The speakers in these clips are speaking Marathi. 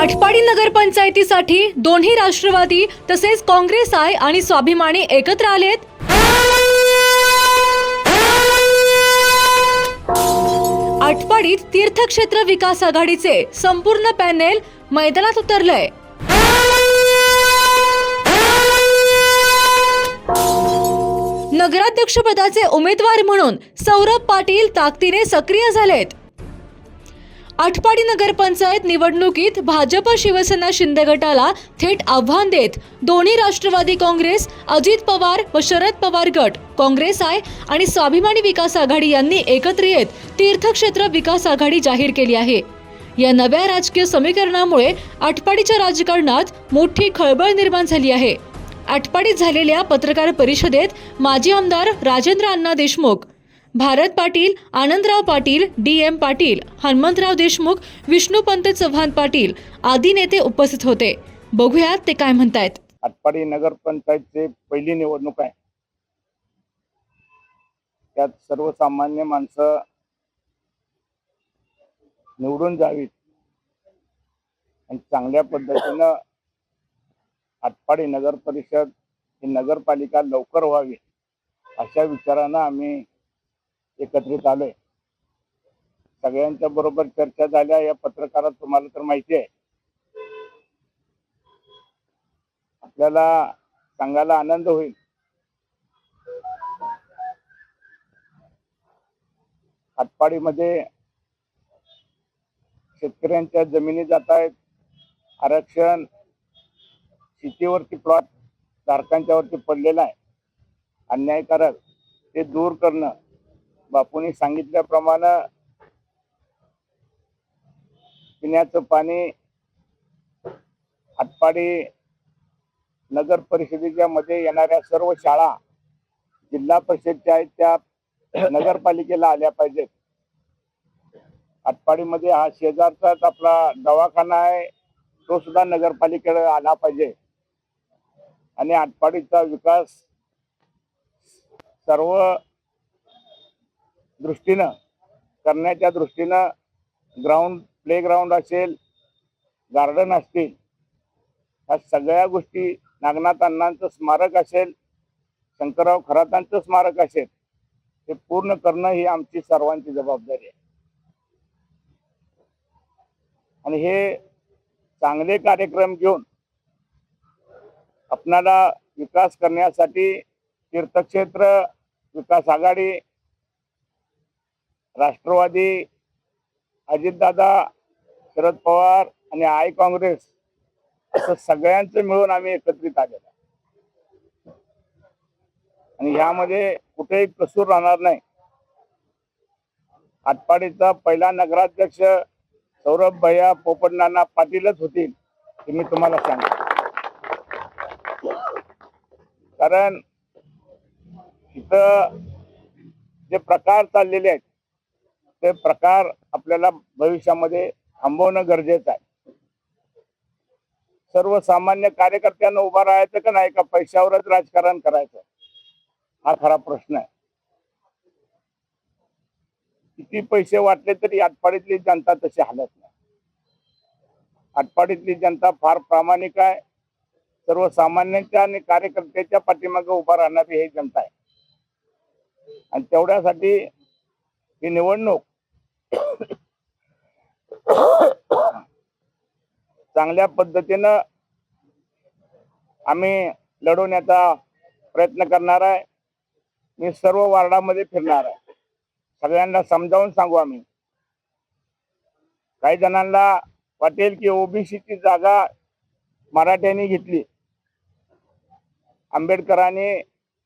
आठपाडी नगरपंचायतीसाठी दोन्ही राष्ट्रवादी तसेच काँग्रेस आय आणि स्वाभिमानी एकत्र आलेत. आठपाडीत तीर्थक्षेत्र विकास आघाडीचे संपूर्ण पॅनेल मैदानात उतरलंय. नगराध्यक्षपदाचे उमेदवार म्हणून सौरभ पाटील ताकदीने सक्रिय झालेत. आटपाडी नगरपंचायत निवडणुकीत भाजप शिवसेना शिंदे गटाला थेट आव्हान देत दोन्ही राष्ट्रवादी काँग्रेस अजित पवार व शरद पवार गट. काँग्रेस आय आणि स्वाभिमानी विकास आघाडी यांनी एकत्र येत तीर्थक्षेत्र विकास आघाडी जाहीर केली आहे. या नव्या राजकीय समीकरणामुळे आटपाडीच्या राजकारणात मोठी खळबळ निर्माण झाली आहे. आटपाडीत झालेल्या पत्रकार परिषदेत माजी आमदार राजेंद्र अण्णा देशमुख भारत पाटील आनंदराव पाटील डी एम पाटील हनुमंतराव देशमुख विष्णुपंत चव्हाण पाटील आदी नेते उपस्थित होते. बघूयात ते काय म्हणतायत. आटपाडी नगरपंचायतचे पहिली निवडणूक आहे. त्यात सर्वसामान्य माणसं निवडून जावीत. आणि चांगल्या पद्धतीनं आटपाडी नगर परिषद ही नगरपालिका लवकर व्हावी अशा विचारानं आम्ही एकत्रित आलोय. सगळ्यांच्या बरोबर चर्चा झाल्या या पत्रकारात तुम्हाला तर माहिती आहे. आपल्याला सांगायला आनंद होईल. हातपाडीमध्ये शेतकऱ्यांच्या जमिनी जात आहेत आरक्षण शेतीवरती प्लॉट धारकांच्यावरती पडलेला आहे. अन्यायकारक. ते दूर करणं. बापूंनी सांगितल्याप्रमाणे पिण्याचं पाणी हातपाडी नगर परिषदेच्या मध्ये येणाऱ्या सर्व शाळा जिल्हा परिषदच्या आहेत त्या नगरपालिकेला आल्या पाहिजेत. आटपाडीमध्ये हा शेजारचाच आपला दवाखाना आहे तो सुद्धा नगरपालिकेकडे आला पाहिजे. आणि आटपाडीचा विकास सर्व दृष्टीनं करण्याच्या दृष्टीनं ग्राउंड प्लेग्राउंड असेल गार्डन असतील ह्या सगळ्या गोष्टी नागनाथ अण्णांचं स्मारक असेल शंकरराव खरातांचं स्मारक असेल हे पूर्ण करणं ही आमची सर्वांची जबाबदारी आहे. आणि हे चांगले कार्यक्रम घेऊन आपणाला विकास करण्यासाठी तीर्थक्षेत्र विकास आघाडी राष्ट्रवादी अजितदादा शरद पवार आणि आय काँग्रेस असं सगळ्यांचं मिळून आम्ही एकत्रित आलेलो आणि ह्यामध्ये कुठेही कसूर राहणार नाही. आटपाडीचा पहिला नगराध्यक्ष सौरभ भैया पोपटनाना पाटीलच होतील हे मी तुम्हाला सांगतो. कारण इथं जे प्रकार चाललेले आहेत ते प्रकार आपल्याला भविष्यामध्ये थांबवणं गरजेचं आहे. सर्वसामान्य कार्यकर्त्यांना उभा राहायचं का नाही का पैशावरच राजकारण करायचं? हा खरा प्रश्न आहे. किती पैसे वाटले तरी आटपाडीतली जनता तशी हालत नाही. आटपाडीतली जनता फार प्रामाणिक आहे. सर्वसामान्यांच्या आणि कार्यकर्त्याच्या पाठीमागे उभा राहणारी ही जनता आहे. आणि तेवढ्यासाठी ही निवडणूक चांगल्या पद्धतीनं आम्ही लढवण्याचा प्रयत्न करणार आहे. मी सर्व वार्डामध्ये फिरणार आहे. सगळ्यांना समजावून सांगू आम्ही. काही जणांना वाटेल की ओबीसीची जागा मराठ्यांनी घेतली. आंबेडकरांनी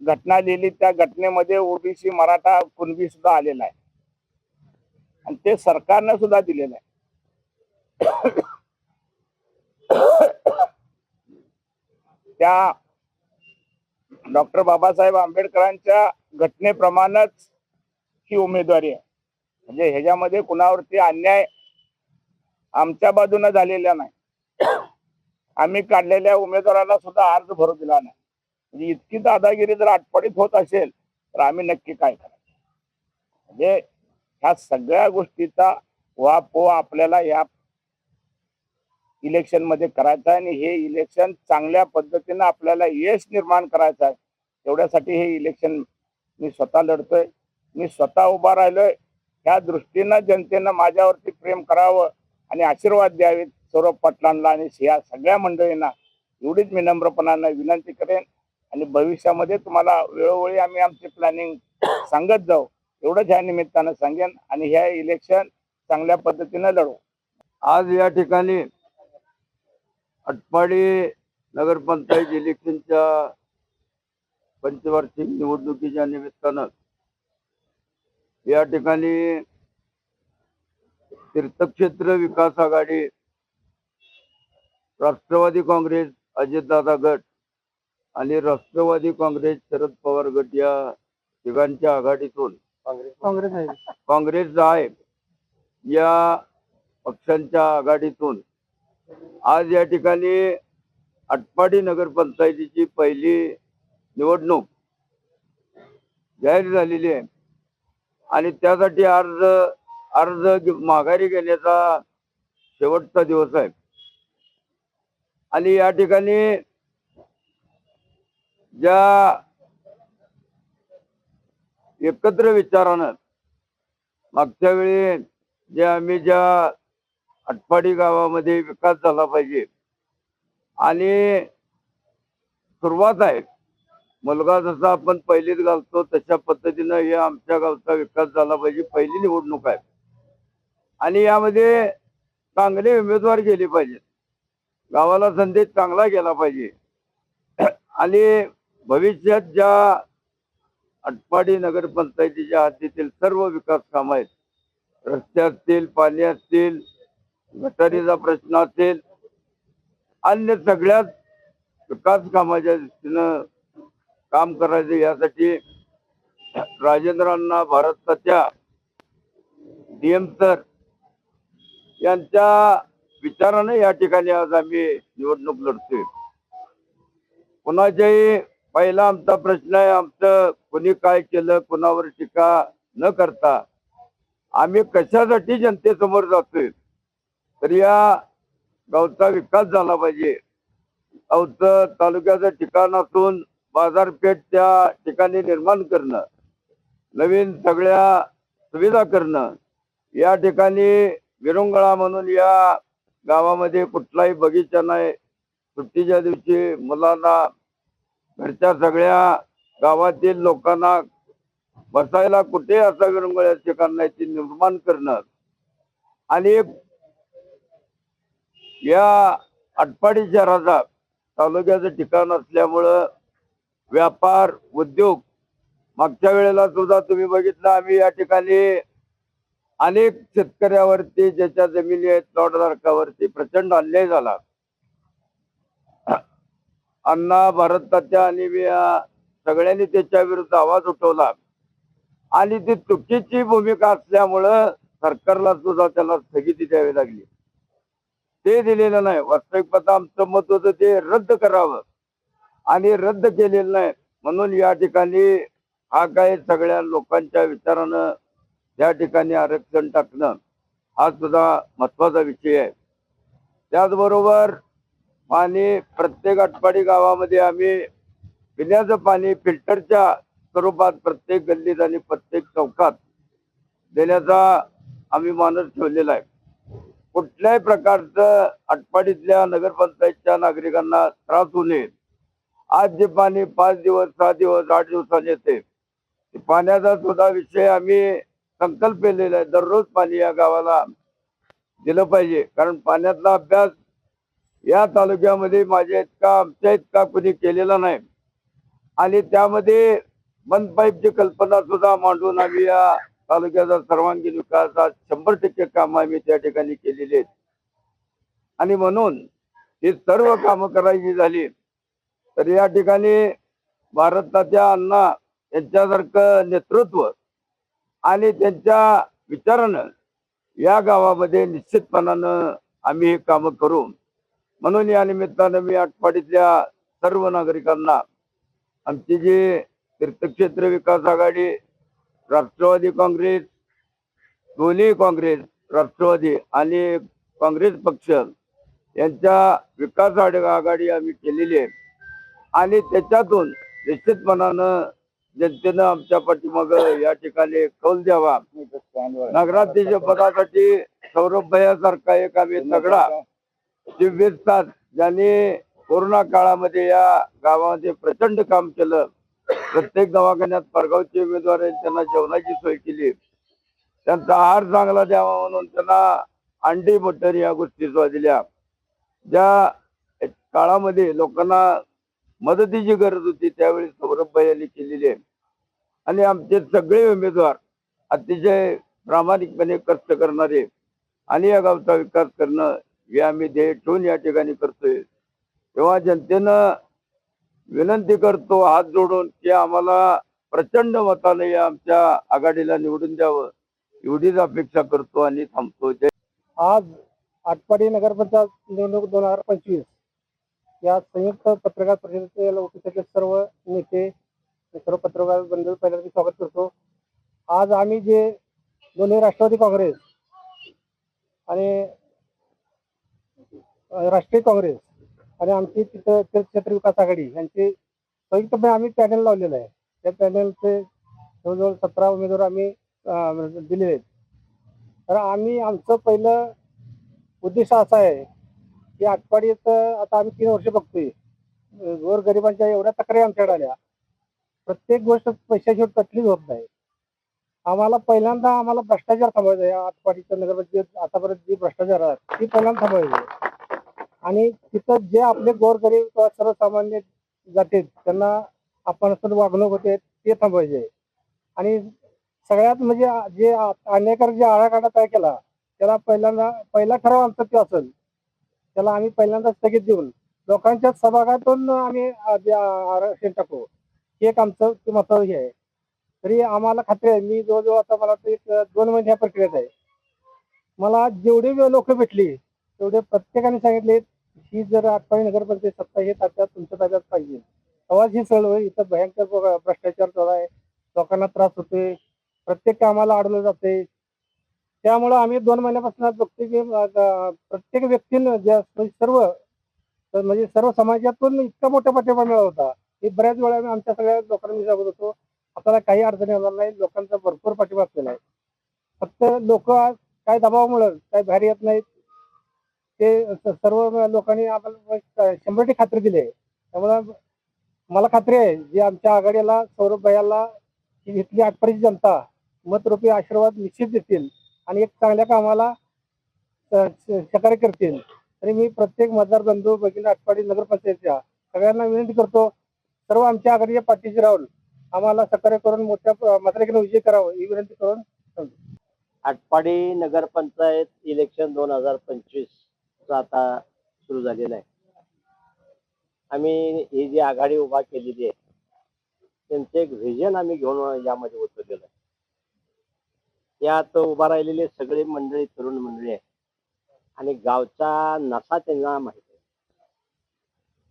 घटना लिहिली. त्या घटनेमध्ये ओबीसी मराठा कुणबी सुद्धा आलेला आहे. आणि ते सरकारनं सुद्धा दिलेलं आहे. त्या डॉक्टर बाबासाहेब आंबेडकरांच्या घटनेप्रमाणेच ही उमेदवारी आहे. म्हणजे ह्याच्यामध्ये कुणावरती अन्याय आमच्या बाजूने झालेला नाही. आम्ही काढलेल्या उमेदवाराला सुद्धा अर्ज भरू दिला नाही. म्हणजे इतकी दादागिरी जर आटपडीत होत असेल तर आम्ही नक्की काय करायचं? म्हणजे ह्या सगळ्या गोष्टीचा वापो आपल्याला या इलेक्शनमध्ये करायचा आहे आणि हे इलेक्शन चांगल्या पद्धतीनं आपल्याला यश निर्माण करायचं आहे. तेवढ्यासाठी हे इलेक्शन मी स्वतः लढतोय. मी स्वतः उभा राहिलोय. ह्या दृष्टीनं जनतेनं माझ्यावरती प्रेम करावं आणि आशीर्वाद द्यावेत सौरभ पाटलांना आणि या सगळ्या मंडळींना. एवढीच मी नम्रपणानं विनंती करेन आणि भविष्यामध्ये तुम्हाला वेळोवेळी आम्ही आमची प्लॅनिंग सांगत जाऊ. एवढंच ह्या निमित्तानं सांगेन आणि ह्या इलेक्शन चांगल्या पद्धतीनं लढू. आज या ठिकाणी अटपाडी नगरपंचायत इलेक्शनच्या पंचवार्षिक निवडणुकीच्या निमित्तानं या ठिकाणी तीर्थक्षेत्र विकास आघाडी राष्ट्रवादी काँग्रेस अजितदादा गट आणि राष्ट्रवादी काँग्रेस शरद पवार गट या तिघांच्या आघाडीतून काँग्रेस आहे. काँग्रेस आहे या पक्षांच्या आघाडीतून आज या ठिकाणी आटपाडी नगरपंचायतीची पहिली निवडणूक जाहीर झालेली आहे. आणि त्यासाठी अर्ज अर्ज माघारी घेण्याचा शेवटचा दिवस आहे. आणि या ठिकाणी ज्या एकत्र विचारानं. मागच्या वेळी जे आम्ही ज्या आटपाडी गावामध्ये विकास झाला पाहिजे. आणि सुरुवात आहे. मुलगा जसा आपण पहिलीत घालतो तशा पद्धतीनं हे आमच्या गावचा विकास झाला पाहिजे. पहिली निवडणूक आहे. आणि यामध्ये चांगले उमेदवार गेले पाहिजेत. गावाला संदेश चांगला गेला पाहिजे. आणि भविष्यात ज्या आटपाडी नगरपंचायतीच्या हद्दीतील सर्व विकास कामं आहेत. रस्ते असतील पाणी असतील गटारीचा प्रश्न असेल अन्य सगळ्याच विकास कामाच्या दृष्टीनं काम करायचं यासाठी राजेंद्रांना भारताच्या डीएम सर यांच्या विचारानं या ठिकाणी आज आम्ही निवडणूक लढतोय. कुणाच्याही पहिला आमचा प्रश्न आहे आमचं कोणी काय केलं कोणावर टीका न करता आम्ही कशासाठी जनतेसमोर जातोय? तर या गावचा विकास झाला पाहिजे. गावचं तालुक्याचं ठिकाण असून बाजारपेठ त्या ठिकाणी निर्माण करणं नवीन सगळ्या सुविधा करणं या ठिकाणी विरंगळा म्हणून या गावामध्ये कुठलाही बगीचा नाही. सुट्टीच्या दिवशी मुलांना घरच्या सगळ्या गावातील लोकांना बसायला कुठे असा विरंगुळ्या ठिकाण नाही ते निर्माण करणं? आणि या आटपाडी शहराचा तालुक्याचं ठिकाण असल्यामुळं व्यापार उद्योग मागच्या वेळेला सुद्धा तुम्ही बघितलं आम्ही या ठिकाणी अनेक शेतकऱ्यावरती ज्याच्या जमिनी आहेत प्लॉटधारकावरती प्रचंड अन्याय झाला. अण्णा भारताच्या आणि मी सगळ्यांनी त्याच्या विरुद्ध आवाज उठवला. आणि ती चुकीची भूमिका असल्यामुळं सरकारला सुद्धा त्याला स्थगिती द्यावी लागली. ते दिलेलं नाही. वास्तविक पता आमचं मत होतं ते रद्द करावं. आणि रद्द केलेलं नाही. म्हणून या ठिकाणी हा काय सगळ्या लोकांच्या विचारानं या ठिकाणी आरक्षण टाकणं हा सुद्धा महत्त्वाचा विषय आहे. त्याचबरोबर आणि प्रत्येक आटपाडी गावामध्ये आम्ही पिण्याचं पाणी फिल्टरच्या स्वरूपात प्रत्येक गल्लीत आणि प्रत्येक चौकात देण्याचा आम्ही मानस ठेवलेला आहे. कुठल्याही प्रकारचं आटपाडीतल्या नगरपंचायतच्या नागरिकांना त्रास होऊ नये. आज जे पाणी पाच दिवस सहा दिवस आठ दिवसांनी येते ते पाण्याचा सुद्धा विषय आम्ही संकल्प केलेला आहे. दररोज पाणी या गावाला दिलं पाहिजे. कारण पाण्यातला अभ्यास या तालुक्यामध्ये माझ्या इतका आमच्या इतका कुणी केलेला नाही. आणि त्यामध्ये बंद पाईपची कल्पना सुद्धा मांडून आम्ही या तालुक्याचा सर्वांगीण विकासात शंभर टक्के काम आम्ही त्या ठिकाणी केलेली आहेत. आणि म्हणून ही सर्व कामं करायची झाली तर या ठिकाणी भारताच्या अण्णा यांच्यासारखं नेतृत्व आणि त्यांच्या विचारानं या गावामध्ये निश्चितपणानं आम्ही हे कामं करू. म्हणून या निमित्तानं मी आटपाडीतल्या सर्व नागरिकांना आमची जी तीर्थक्षेत्र विकास आघाडी राष्ट्रवादी काँग्रेस दोन्ही काँग्रेस राष्ट्रवादी आणि काँग्रेस पक्ष यांच्या विकास आघाडी आम्ही केलेली आहे. आणि त्याच्यातून निश्चितपणानं जनतेनं आमच्या पाठीमाग या ठिकाणी कौल द्यावा. नगराध्यक्ष पदासाठी सौरभ भैयासारखा एक आम्ही तगडा. दिव्य साथ ज्यांनी कोरोना काळामध्ये या गावामध्ये प्रचंड काम केलं. प्रत्येक दवाखान्यात परगावचे उमेदवार आहेत त्यांना जेवणाची सोय केली. त्यांचा आहार चांगला द्यावा म्हणून त्यांना अंडी मटण या गोष्टी दिल्या ज्या काळामध्ये लोकांना मदतीची गरज होती त्यावेळी सौरभ यांनी केलेली. आहे आणि आमचे सगळे उमेदवार अतिशय प्रामाणिकपणे कष्ट करणारे. आणि या गावचा विकास करणं हे आम्ही ध्येय ठेवून या ठिकाणी करतोय. तेव्हा जनतेनं विनंती करतो हात जोडून की आम्हाला प्रचंड मताने या आमच्या आघाडीला निवडून द्यावं. एवढीच अपेक्षा करतो आणि थांबतो. आज आटपाडी नगरपंचायत निवडणूक दोन हजार पंचवीस या संयुक्त पत्रकार परिषदेला उपस्थित सर्व नेते सर्व पत्रकार बंधू पहिल्यांदा स्वागत करतो. आज आम्ही जे दोन्ही राष्ट्रवादी काँग्रेस आणि राष्ट्रीय काँग्रेस आणि आमची तिथं क्षेत्र विकास आघाडी यांचे संयुक्तपणे आम्ही पॅनल लावलेलं आहे. त्या पॅनलचे जवळजवळ सतरा उमेदवार आम्ही दिलेले आहेत. तर आम्ही आमचं पहिलं उद्देश असा आहे की आटपाडीत आता आम्ही तीन वर्ष बघतोय. गोर गरिबांच्या एवढ्या तक्रारी आमच्याकडे आल्या. प्रत्येक गोष्ट पैशाशिवाय कटलीच होत नाही. आम्हाला पहिल्यांदा आम्हाला भ्रष्टाचार थांबवायचा आहे. आटपाडीचं नगरपंचायत आतापर्यंत जी भ्रष्टाचार आहे ती पहिल्यांदा थांबवायची आणि तिथं जे आपले गोरगरीब किंवा सर्वसामान्य जाते त्यांना आपण असं वागणूक होते ते थांबवायचे. आणि सगळ्यात म्हणजे जे अन्यायकारक जे आळाकाडा तयार केला त्याला पहिल्यांदा पहिला ठराव आमचा तो असेल. त्याला आम्ही पहिल्यांदा स्थगित देऊन लोकांच्या सभागातून आम्ही आरक्षण टाकू. हे एक आमचं ते महत्त्व हे आहे. तरी आम्हाला खात्री आहे मी जवळजवळ आता मला एक दोन महिने ह्या प्रक्रियेत आहे. मला जेवढे लोक भेटली तेवढे प्रत्येकाने सांगितले ही जर आठवणी नगरपंचायत सत्ता हे तात्यात तुमच्या ताब्यात पाहिजे. आवाज ही चळवळ इथं भयंकर भ्रष्टाचार चालू आहे. लोकांना त्रास होतोय. प्रत्येक कामाला अडवलं जाते त्यामुळं आम्ही दोन महिन्यापासून बघतो बघतोय की प्रत्येक व्यक्तीनं ज्या सर्व म्हणजे सर्व समाजातून इतका मोठा पाठिंबा मिळाला होता की बऱ्याच वेळा आम्ही आमच्या सगळ्या लोकांना मी सांगत होतो आपल्याला काही अडचणी होणार नाही लोकांचा भरपूर पाठिंबा असलेला आहे. फक्त लोक काय दबावामुळे काय बाहेर येत नाहीत. ते सर्व लोकांनी आम्हाला शंभर टक्के खात्री दिली आहे. त्यामुळं मला खात्री आहे जे आमच्या आघाडीला सौरभ भैयाला इथली आठपर्यंत जनता मतरूपी आशीर्वाद निश्चित देतील आणि एक चांगल्या कामाला स- सहकार्य करतील. तरी मी प्रत्येक मतदार बंधू भगिनी आठपाडी नगरपंचायतच्या सगळ्यांना विनंती करतो सर्व आमच्या आघाडीच्या पाठीशी राहून आम्हाला सहकार्य करून मोठ्या प- विजय करावं ही विनंती करून आटपाडी नगरपंचायत इलेक्शन दोन हजार पंचवीस. आता सुरू झालेलं आहे. आम्ही ही जी आघाडी उभा केलेली आहे त्यांचं एक व्हिजन आम्ही घेऊन यामध्ये उतरलेलं आहे. यात उभा राहिलेले सगळे मंडळी तरुण मंडळी आहे आणि गावचा नसा त्यांना माहिती आहे.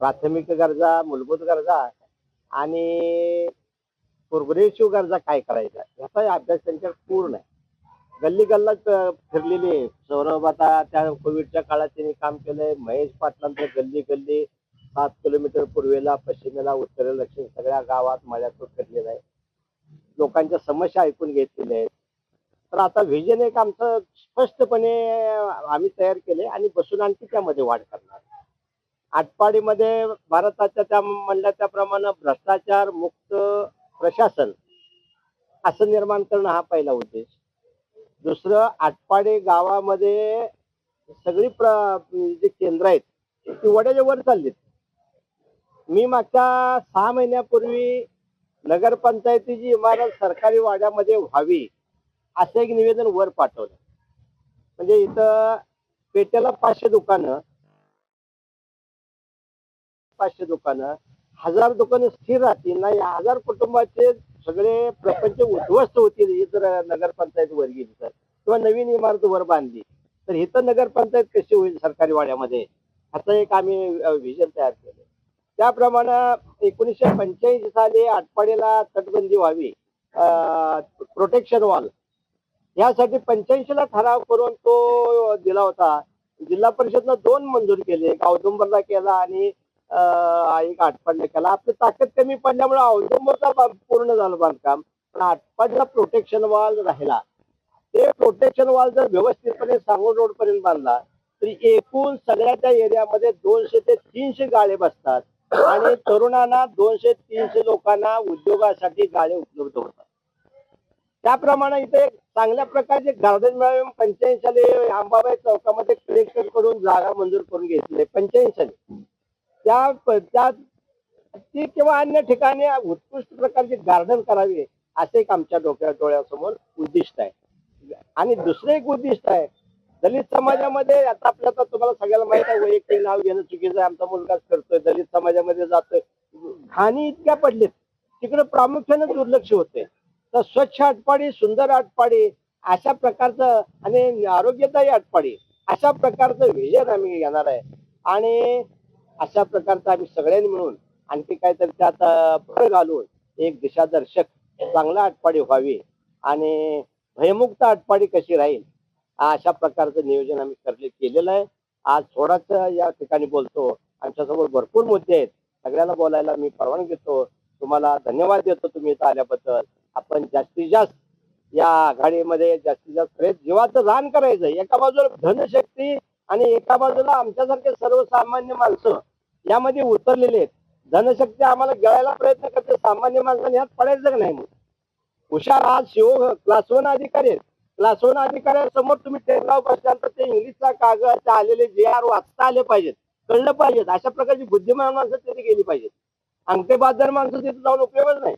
प्राथमिक गरजा मूलभूत गरजा आणि कुरबुरेशिव गरजा काय करायच्या याचा अभ्यास त्यांच्यात पूर्ण आहे. गल्ली गल्लाच फिरलेली आहे. सौरभ आता त्या कोविडच्या काळात त्यांनी काम केलंय. महेश पाटलांचं गल्ली गल्ली सात किलोमीटर पूर्वेला पश्चिमेला उत्तरेला दक्षिण सगळ्या गावात मळ्यातून फिरलेलं आहे. लोकांच्या समस्या ऐकून घेतलेल्या आहेत. तर आता व्हिजन एक आमचं स्पष्टपणे आम्ही तयार केले आणि बसून आणखी त्यामध्ये वाढ करणार. आटपाडीमध्ये भारताच्या त्या म्हणल्या त्याप्रमाणे भ्रष्टाचार मुक्त प्रशासन असं निर्माण करणं हा पहिला उद्देश. दुसरं आटपाडे गावामध्ये सगळी प्र केंद्र आहेत ती वड्याच्या वर चाललीत. मी मागच्या सहा महिन्यापूर्वी नगरपंचायतीची इमारत सरकारी वाड्यामध्ये व्हावी असं एक निवेदन वर पाठवलं. म्हणजे इथं पेट्याला पाचशे दुकानं पाचशे दुकानं हजार दुकानं स्थिर राहतील ना या हजार कुटुंबाचे सगळे प्रपंच उद्ध्वस्त होतील ही जर नगरपंचायत वर गेली तर. किंवा नवीन इमारत वर बांधली तर इथं नगरपंचायत कशी होईल सरकारी वाड्यामध्ये ह्याचं एक आम्ही व्हिजन तयार केलं त्याप्रमाणे एकोणीसशे पंच्याऐंशी साली आटपाडीला तटबंदी व्हावी प्रोटेक्शन वॉल यासाठी पंच्याऐंशीला ठराव करून तो दिला होता. जिल्हा परिषदनं दोन मंजूर केले एक औदुंबरला केला आणि एक आटपाडला केला. आपली ताकद कमी पडल्यामुळे औदुंबरचा पूर्ण झालं बांधकाम. पण आटपाडला प्रोटेक्शन वॉल राहिला. ते प्रोटेक्शन वॉल जर व्यवस्थितपणे सांगोल रोड पर्यंत बांधला तरी एकूण सगळ्या त्या एरियामध्ये दोनशे ते तीनशे गाळे बसतात. आणि तरुणांना दोनशे तीनशे लोकांना उद्योगासाठी गाळे उपलब्ध होतात. त्याप्रमाणे इथे चांगल्या प्रकारचे गार्डन मिळावे पंच्याऐंशी साली अंबाबाई चौकामध्ये कलेक्टरकडून जागा मंजूर करून घेतली. पंच्याऐंशी साली. त्या त्या ती किंवा अन्य ठिकाणी उत्कृष्ट प्रकारचे गार्डन करावे असे एक आमच्या डोक्या डोळ्यासमोर उद्दिष्ट आहे. आणि दुसरं एक उद्दिष्ट आहे दलित समाजामध्ये आता आपल्या आता तुम्हाला सगळ्याला माहीत आहे वैयक्तिक नाव घेणं चुकीचं आहे आमचा मुलगाच करतोय दलित समाजामध्ये जातोय. घाणी इतक्या पडलीत तिकडे प्रामुख्याने दुर्लक्ष होते तर स्वच्छ आटपाडी सुंदर आटपाडी अशा प्रकारचं आणि आरोग्यदायी आटपाडी अशा प्रकारचं व्हिजन आम्ही घेणार आहे. आणि अशा प्रकारचं आम्ही सगळ्यांनी मिळून आणखी काहीतरी त्यात भर घालून एक दिशादर्शक चांगला आटपाडी व्हावी आणि भयमुक्त आटपाडी कशी राहील अशा प्रकारचं नियोजन आम्ही करले केलेलं आहे. आज थोडाच या ठिकाणी बोलतो. आमच्यासमोर भरपूर मुद्दे आहेत. सगळ्याला बोलायला मी परवानगी देतो तुम्हाला धन्यवाद देतो तुम्ही इथं आल्याबद्दल. आपण जास्तीत जास्त या आघाडीमध्ये जास्तीत जास्त प्रयत्न जीवाचं दान करायचं. एका बाजूला धनशक्ती आणि एका बाजूला आमच्यासारखे सर्वसामान्य माणसं यामध्ये उतरलेले आहेत. जनशक्ती आम्हाला गळायला प्रयत्न करते. सामान्य माणसाने यात पडायचं नाही मग हुशार आज शिव क्लास वन अधिकारी आहेत. क्लास वन अधिकाऱ्यांसमोर तुम्ही ट्रेनला बसल्यानंतर तर ते इंग्लिशचा कागद आलेले जे आर वाचता आले पाहिजेत. कळलं पाहिजेत. अशा प्रकारची बुद्धिमान माणसं तिथे गेली पाहिजेत. अंगठेबाजार माणसं तिथे जाऊन उपयोगच नाही.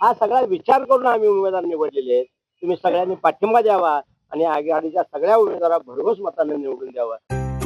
हा सगळा विचार करून आम्ही उमेदवार निवडलेले आहेत. तुम्ही सगळ्यांनी पाठिंबा द्यावा आणि आघाडीच्या सगळ्या उमेदवारा भरघोस मतांना निवडून द्यावा.